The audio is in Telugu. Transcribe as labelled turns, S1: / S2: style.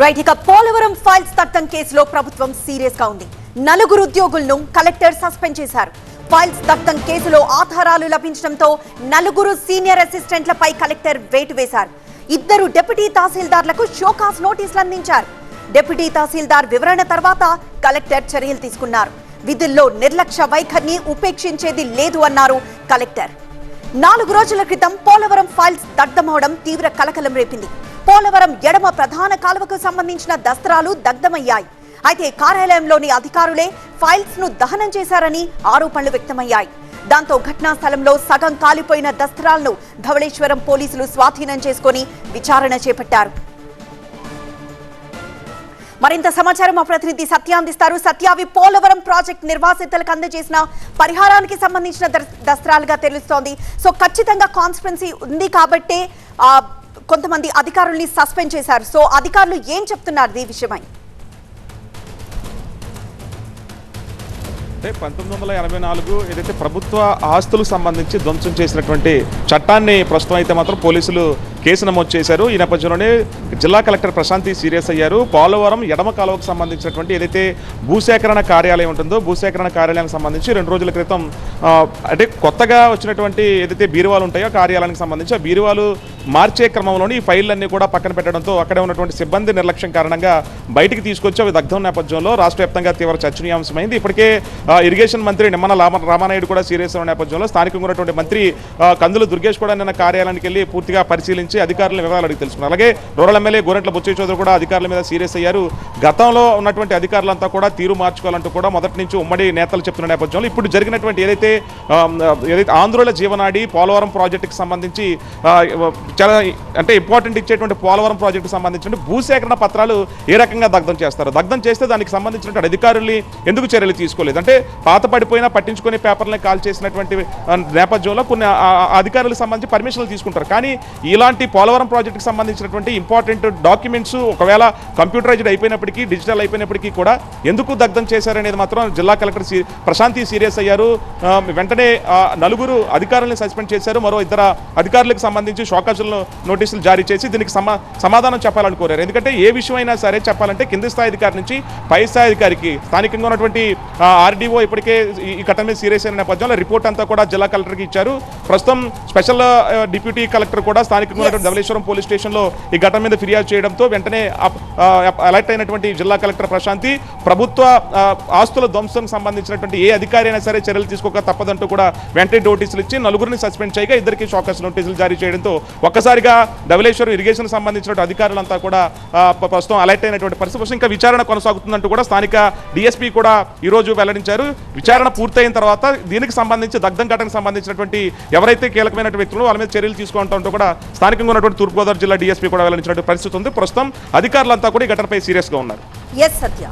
S1: రైట్ ఇక పోలవరం ఫైల్స్ దత్తం కేసులో ప్రభుత్వం సీరియస్గా ఉంది. నలుగురు ఉద్యోగులను కలెక్టర్ సస్పెండ్ చేశారు. ఫైల్స్ దత్తం కేసులో ఆధారాలు లభించడంతో నలుగురు సీనియర్ అసిస్టెంట్లపై కలెక్టర్ వేటు వేశారు. ఇద్దరు డిప్యూటీ తహసీల్దార్లకు షోకాస్ నోటీసులు అందించారు. డిప్యూటీ తహసీల్దార్ వివరణ తర్వాత కలెక్టర్ చర్యలు తీసుకున్నారు. విధుల్లో నిర్లక్ష్య వైఖరిని ఉపేక్షించేది లేదు అన్నారు కలెక్టర్. నాలుగు రోజుల క్రితం పోలవరం ఫైల్స్ దగ్ధమవడం తీవ్ర కలకలం రేపింది. పోలవరం ఎడమ ప్రధాన కాలువకు సంబంధించిన దస్త్రాలు దగ్ధమయ్యాయి. అయితే కార్యాలయంలోని అధికారులే ఫైల్స్ను దహనం చేశారని ఆరోపణలు వ్యక్తమయ్యాయి. దాంతో ఘటనా స్థలంలో సగం కాలిపోయిన దస్త్రాలను ధవళేశ్వరం పోలీసులు స్వాధీనం చేసుకొని విచారణ చేపట్టారు. మరింత సమాచారం మా ప్రతినిధి సత్య అందిస్తారు. సత్యావి పోలవరం ప్రాజెక్ట్ నిర్వాసితులకు అందజేసిన పరిహారానికి సంబంధించిన దస్త్రాలుగా తెలుస్తోంది. సో ఖచ్చితంగా కాన్స్పిరెన్సీ ఉంది కాబట్టే కొంతమంది అధికారుల్ని సస్పెండ్ చేశారు. సో అధికారులు ఏం చెప్తున్నారు ఈ విషయమై?
S2: అంటే పంతొమ్మిది వందల ఎనభై నాలుగు ఏదైతే ప్రభుత్వ ఆస్తులకు సంబంధించి ధ్వంసం చేసినటువంటి చట్టాన్ని ప్రస్తుతం అయితే మాత్రం పోలీసులు కేసు నమోదు చేశారు. ఈ నేపథ్యంలోనే జిల్లా కలెక్టర్ ప్రశాంతి సీరియస్ అయ్యారు. పోలవరం ఎడమ కాలువకు సంబంధించినటువంటి ఏదైతే భూసేకరణ కార్యాలయం ఉంటుందో భూసేకరణ కార్యాలయానికి సంబంధించి రెండు రోజుల క్రితం అంటే కొత్తగా వచ్చినటువంటి ఏదైతే బీరువాలు ఉంటాయో కార్యాలయానికి సంబంధించి ఆ బీరువాలు మార్చే క్రమంలోని ఈ ఫైళ్ళన్నీ కూడా పక్కన పెట్టడంతో అక్కడే ఉన్నటువంటి సిబ్బంది నిర్లక్ష్యం కారణంగా బయటికి తీసుకొచ్చి అవి దగ్ధం నేపథ్యంలో రాష్ట్ర వ్యాప్తంగా తీవ్ర చర్చనీయాంశమైంది. ఇప్పటికే ఇరిగేషన్ మంత్రి నిమ్మన రామానాయుడు కూడా సీరియస్ అయిన నేపథ్యంలో స్థానికంగా ఉన్నటువంటి మంత్రి కందులు దుర్గేష్ కూడా నిన్న కార్యాలయానికి వెళ్ళి పూర్తిగా పరిశీలించి అధికారుల వివరాలు అడిగి తెలుసుకున్నారు. అలాగే రూరల్ ఎమ్మెల్యే గోరెంట్ల బుచ్చయ్య చౌదరి కూడా అధికారుల మీద సీరియస్ అయ్యారు. గతంలో ఉన్నటువంటి అధికారులంతా కూడా తీరు మార్చుకోవాలంటూ కూడా మొదటి నుంచి ఉమ్మడి నేతలు చెప్తున్న నేపథ్యంలో ఇప్పుడు జరిగినటువంటి ఏదైతే ఏదైతే ఆంధ్రుల జీవనాడి పోలవరం ప్రాజెక్టుకి సంబంధించి చాలా అంటే ఇంపార్టెంట్ ఇచ్చేటువంటి పోలవరం ప్రాజెక్టుకు సంబంధించిన భూసేకరణ పత్రాలు ఏ రకంగా దగ్ధం చేస్తారు? దగ్ధం చేస్తే దానికి సంబంధించినటువంటి అధికారుల్ని ఎందుకు చర్యలు తీసుకోలేదు? అంటే పాత పడిపోయినా పట్టించుకునే పేపర్లని కాల్ చేసినటువంటి నేపథ్యంలో కొన్ని అధికారులకు సంబంధించి పర్మిషన్లు తీసుకుంటారు. కానీ ఇలాంటి పోలవరం ప్రాజెక్టుకి సంబంధించినటువంటి ఇంపార్టెంట్ డాక్యుమెంట్స్ ఒకవేళ కంప్యూటరైజ్డ్ అయిపోయినప్పటికీ డిజిటల్ అయిపోయినప్పటికీ కూడా ఎందుకు దగ్ధం చేశారనేది మాత్రం జిల్లా కలెక్టర్ ప్రశాంతి సీరియస్ అయ్యారు. వెంటనే నలుగురు అధికారులను సస్పెండ్ చేశారు. మరో ఇద్దరు అధికారులకు సంబంధించి షోకాజులను నోటీసులు జారీ చేసి దీనికి సమా సమాధానం చెప్పాలని కోరారు. ఎందుకంటే ఏ విషయమైనా సరే చెప్పాలంటే కింది స్థాయి అధికారి నుంచి పై స్థాయి అధికారికి స్థానికంగా ఉన్నటువంటి ఆర్డీఓ ఇప్పటికే ఈ- ఘటన మీద సీరియస్ అయిన నేపథ్యంలో రిపోర్ట్ అంతా కూడా జిల్లా కలెక్టర్కి ఇచ్చారు. ప్రస్తుతం స్పెషల్ డిప్యూటీ కలెక్టర్ కూడా స్థానికంగా ఉన్నటువంటి ధవళేశ్వరం పోలీస్ స్టేషన్లో ఈ ఘటన మీద ఫిర్యాదు చేయడంతో వెంటనే అలర్ట్ అయినటువంటి జిల్లా కలెక్టర్ ప్రశాంతి ప్రభుత్వ ఆస్తుల ధ్వంసం సంబంధించినటువంటి ఏ అధికారి అయినా సరే చర్యలు తీసుకోక తప్పదంటూ కూడా వెంటనే నోటీసులు ఇచ్చి నలుగురిని సస్పెండ్ చేయగా ఇద్దరికి షాకస్ నోటీసులు జారీ చేయడంతో ఒక్కసారిగా ధవలేశ్వరం ఇరిగేషన్ సంబంధించిన అధికారులంతా కూడా ప్రస్తుతం అలర్ట్ అయినటువంటి పరిస్థితి. ఇంకా విచారణ కొనసాగుతుందంటూ కూడా స్థానిక డిఎస్పీ కూడా ఈరోజు వెల్లడించారు. విచారణ పూర్తయిన తర్వాత దీనికి సంబంధించి దగ్ధం ఘటనకు సంబంధించినటువంటి ఎవరైతే కీలకమైనటువంటి వ్యక్తులు వాళ్ళ మీద చర్యలు తీసుకుంటూ కూడా స్థానికంగా ఉన్నటువంటి తూర్పుగోదావరి జిల్లా డిఎస్పీ కూడా వెల్లడించినటువంటి పరిస్థితి ఉంది. ప్రస్తుతం అధికారులంతా కూడా ఈ ఘటనపై సీరియస్గా ఉన్నారు.
S1: ఎస్ సత్య